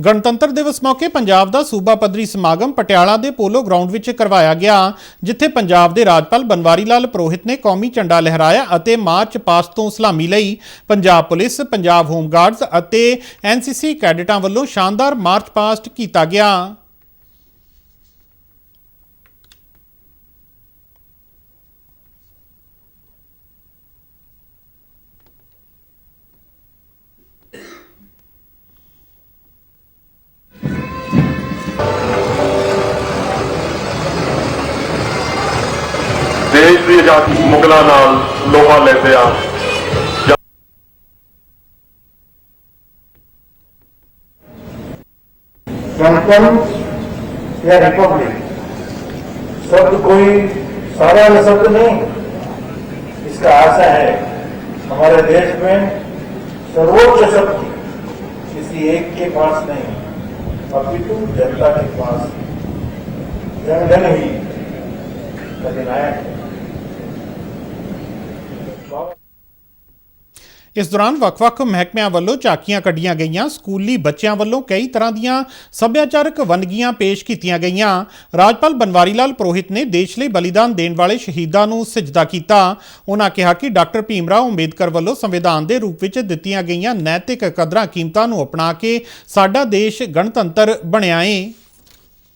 ਗਣਤੰਤਰ ਦਿਵਸ ਮੌਕੇ ਪੰਜਾਬ ਦਾ ਸੂਬਾ ਪੱਧਰੀ ਸਮਾਗਮ ਪਟਿਆਲਾ ਦੇ ਪੋਲੋ ਗਰਾਊਂਡ ਵਿੱਚ ਕਰਵਾਇਆ ਗਿਆ, ਜਿੱਥੇ ਪੰਜਾਬ ਦੇ ਰਾਜਪਾਲ ਬਨਵਾਰੀ ਲਾਲ ਪ੍ਰੋਹਿਤ ਨੇ ਕੌਮੀ ਝੰਡਾ ਲਹਿਰਾਇਆ ਅਤੇ ਮਾਰਚ ਪਾਸਟ ਤੋਂ ਸਲਾਮੀ ਲਈ Punjab police, Punjab home guards ਅਤੇ ਐਨਸੀਸੀ ਕੈਡਿਟਾਂ ਵੱਲੋਂ ਸ਼ਾਨਦਾਰ ਮਾਰਚ ਪਾਸਟ ਕੀਤਾ ਗਿਆ। ਦੇਸ਼ ਦੀ ਆਜ਼ਾਦੀ ਮੁਗਲਾਂ ਨਾਲ ਲੋਹਾ ਲੈਂਦਿਆਂ गणतंत्र या रिपब्लिक शब्द कोई साधारण शब्द नहीं इसका आशा है हमारे देश में सर्वोच्च शक्ति किसी एक के पास नहीं अपितु जनता के पास जन जन ही अधिनायक है ਇਸ ਦੌਰਾਨ ਵੱਖ-ਵੱਖ ਮਹਿਕਮਿਆਂ ਵੱਲੋਂ ਝਾਕੀਆਂ ਕੱਢੀਆਂ ਗਈਆਂ। ਸਕੂਲੀ ਬੱਚਿਆਂ ਵੱਲੋਂ ਕਈ ਤਰ੍ਹਾਂ ਦੀਆਂ ਸੱਭਿਆਚਾਰਕ ਵੰਨਗੀਆਂ ਪੇਸ਼ ਕੀਤੀਆਂ ਗਈਆਂ। ਰਾਜਪਾਲ ਬਨਵਾਰੀ ਲਾਲ ਪ੍ਰੋਹਿਤ ਨੇ ਦੇਸ਼ ਲਈ ਬਲੀਦਾਨ ਦੇਣ ਵਾਲੇ ਸ਼ਹੀਦਾਂ ਨੂੰ ਸਜਦਾ ਕੀਤਾ। ਉਹਨਾਂ ਕਿਹਾ ਕਿ ਡਾਕਟਰ ਭੀਮ ਰਾਓ ਅੰਬੇਦਕਰ ਵੱਲੋਂ ਸੰਵਿਧਾਨ ਦੇ ਰੂਪ ਵਿੱਚ ਦਿੱਤੀਆਂ ਗਈਆਂ ਨੈਤਿਕ ਕਦਰਾਂ ਕੀਮਤਾਂ ਨੂੰ ਅਪਣਾ ਕੇ ਸਾਡਾ ਦੇਸ਼ ਗਣਤੰਤਰ ਬਣਿਆ ਏ।